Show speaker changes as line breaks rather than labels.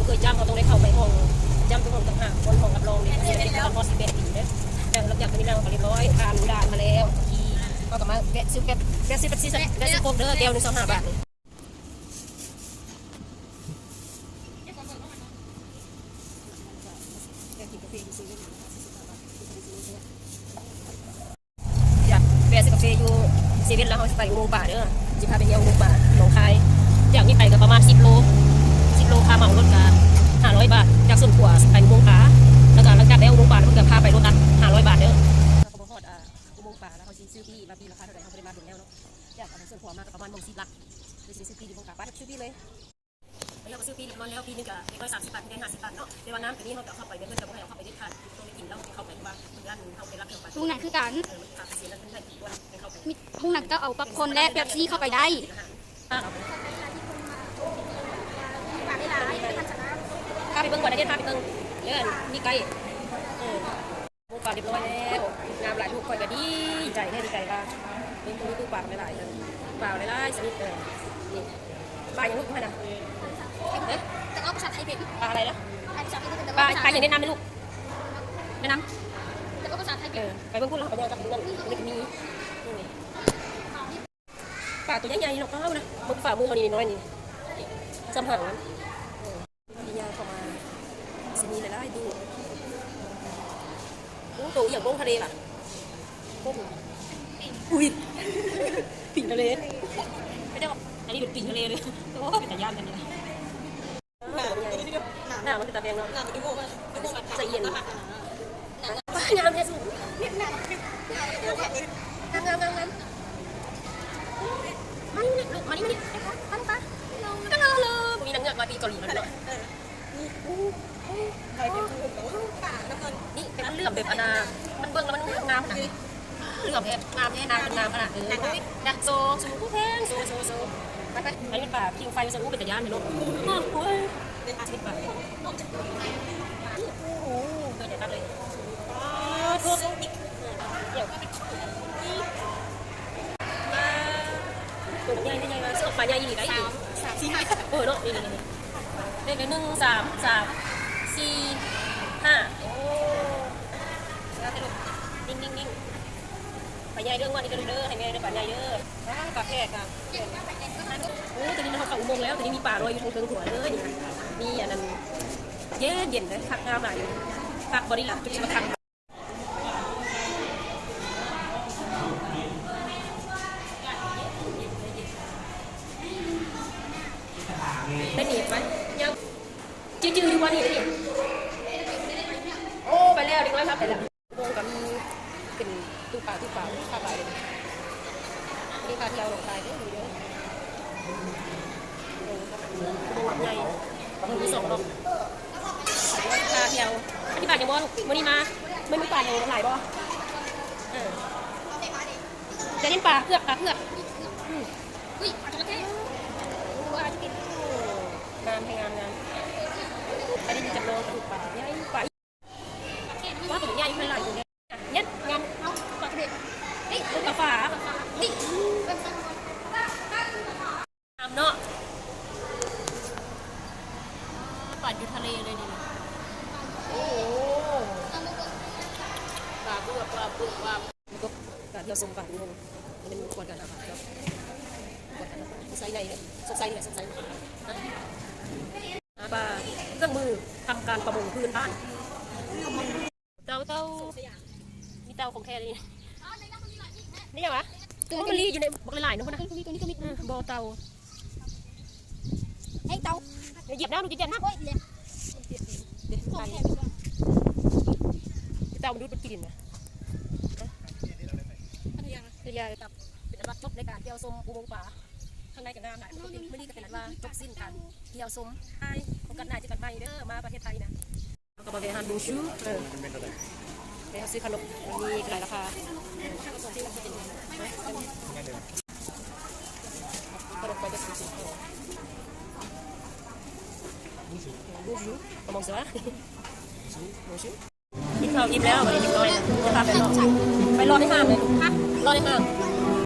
บ่เคยจ้ำเขาต้องได้เข้าไปห้องจ้ำทุกห้องต่างหากคนห้องรับรองเนี่ยเสียเป็นการพอสิบเอ็ดปีเนี่ยแต่หลังจากนี้เราก็เรียบร้อยผ่านด่านมาแล้วขี่ก็กลับมาแวะซื้อแก๊สแก๊สซื้อแป๊บซี่แก๊สซื้อโค้กเด้อแก้วหนึ่งสองห้าบาทเลยอยากแวะซื้อกาแฟอยู่เซเว่นแล้วเขาจะไปอุโมงป่าเด้อจะพาไปเที่ยวอุโมงป่าหนองคายจากนี้ไปก็ประมาณ10โล 10โลค่าเหมารถก็500บาท จากส่วนขัวไปอุโมงค์ป่าแล้วก็หลังจากแล้วอุโมงค์ป่าแล้วมันก็พาไปรถตัด500บาทเด้อเขาก็บ่ฮอดอ่าอุโมงค์ป่าแล้วเขาสิซื้อที่มาปีราคาเท่าไหร่เขาบ่ได้มาถึงแล้วเนาะจากอันนั้นส่วนขัวมาก็ประมาณมง10ลักคือสิซื้อที่อุโมงค์ป่าป้าซื้อที่เลยแล้วก็ซื้อปีมาแล้วปีนึงก็ได้130บาทได้50บาทเนาะในวันนั้นปีนี้เขาก็เข้าไปเด้อเพิ่นก็บ่ให้เอาเข้าไปเด็ดขาดต้องไปกินแล้วเข้าไปว่าเพิ่นร้านนึงเข้าไปรับเงินไป
ลุงหนักคือกัน
เออมันขาดเสียแล้วเพิ่นให้ผิดว่าให้เข้าไป
มีลุงหนักก็เอาปักคนและแบบซี่เข้าไปได้
พาไปเบิ่งก่อนนะเดี๋ยวพาไปเบิ่งเดี๋ยวมีไก่เออหมูป่าเรียบร้อยแล้วงามหลายลูกคอยก็ดีใจแน่ดีใจว่าเป็นตัวตู้ปลาไม่หลายเลยปลาไม่หลายๆชนิดเลยนี่ปลาอย่างลูกมันนะ
แต่เอาภาษาไทยเป็น
ปลาอะไรนะ
ป
ลาปลาอย่างแนะนำไหมลูกแนะนำ
แต่ว่าภาษาไทยเป็
เอนอไปเบิ่งพูดแล้วไปเบิ่งกับเพื่อนนี่ก็มีปลาตัวใหญ่ๆเนาะเอ้านะมึงฝ่ามือเขานี่น้อยนี่จำห่างนั้นเออดียาเข้ามา สนีเลยละดูโอ้ตัวอย่างลงทะเลล่ะโอ้โหอุ้ยปิ่งทะเลไม่ได้บอกอันนี้เป็นปิ่งทะเลเลยโอ้เป็นแต่ย่านกันเนี่ยหน้ามันใหญ่หน้ามันเป็นตาแดงเนาะหน้ามันเป็นโง่มากใส่เย็นงามแท้สุดงามงามงามงามมานี่ลูกมานี่มานี่ปันปะก็รอเลยมีนางเงือกมาปีเกาหลีมาด้วย นี่เป็นเรื่องแบบอนา มันเบิ่งแล้วมันงามขนาดนี้เรื่องแบบงามแน่นามเป็นงามขนาดนี้ดักโซสูงผู้แพงโซโซโซไปไปไอ้เป็นป่าพิงไฟมันจะอู้เป็นตะยานเลยลูกโอ้ยเป็นอาชีวิตป่าโอ้โหเกิดอย่างนั้นเลยทุบเดี๋ยวตัวใหญ่ใหญ่มาซื้อออกมาใหญ่ยี่ได้
สามสี่ห้า
เออเนาะนี่นี่นี่เลขหนึ่งสามสาม สี่ห้าโอ้แล้วให้ลูกนิ่งนิ่งนิ่งปลาใหญ่เรื่องวันนี้ก็ดูเด้อให้แม่เด้อปลาใหญ่เด้อว้าวปลาแพกอะโอ้ตอนนี้เราเข้าอุโมงค์แล้วตอนนี้มีป่าลอยอยู่ทางเทิงหัวเลยนี่มีอันนั้นเย็นเย็นเลยพักงามหลายพักบริหลักจุดมาพักได้หนีบไหมยังจืดๆอยู่วันนี้ได้หนีบโอ้ไปแล้วเด็กน้อยครับ ไปแล้วอุโมงกับมีเป็นตู้ป่าตู้ป่าข้าไปเลยนี่พาเทียวหลงทายเด้อดูเด้อโอ้โหใหญ่มีสองดอกพาเทียวอธิบายอย่างบ่ลูกวันนี้มาไม่มีป่าอย่างหลายบ่เออจะเล่นป่าเพือกป่าเพือก
อุ้ยจระเข้ว่าจะกิน
งามให้งามงามอันนี้จำลองถูกป่าใหญ่ป่าว่าถึงใหญ่เป็นหลายอยู่เนี่ยเนี่ยงาม
เอาปลากระเด็นเฮ้ย
ปลาฝา
นี่
งามเนาะ ป่าอยู่ทะเลเลยนี่โอ้โหปลาเบือกปลาเบือกปลาแล้วก็การเที่ยวชมป่าดูมันเป็นกวนกันนะครับครับกวนกันนะครับใส่ในเนี่ยสดใสเนี่ยสดใสหาปลาเครื่องมือทำการประมงพื้นบ้านเต้าเต้ามีเต้าของแท้เลยนี่ยังวะตัวมันรีอยู่ในบกหลายๆนะคนนะ
ตัวนี้ตัวนี้ตัวนี้
อืมบอเต้า
เฮ้เต่า
อย่าเหยียบนะดูจะเจ็นะ
โอ้ยเล็บ
เดี๋ยว
ของ
ตา
ก ว่า
เต้ามดูดมันกินนะ
พัทยา
คือยากับเป็นอันว่าจบในการเที่ยวชมอุโมงค์ป่าข้างในกันน้ำหลายปกติไม่ได้ก็เป็นอันว่าจบสิ้นการเที่ยวชมใช่พบกันนายจะกันใหม่เด้อมาประเทศไทยนะก็มาเวหันดูชูเออไปซื้อขนมมีหลายราคาขนมไปจะซื้อบูชูก ระมองเสือบูชูกินข้าวอิ่มแล้ววันนี้เรียบร้อยจะพาไปรอไปรอในห้างเลยรอในห้าง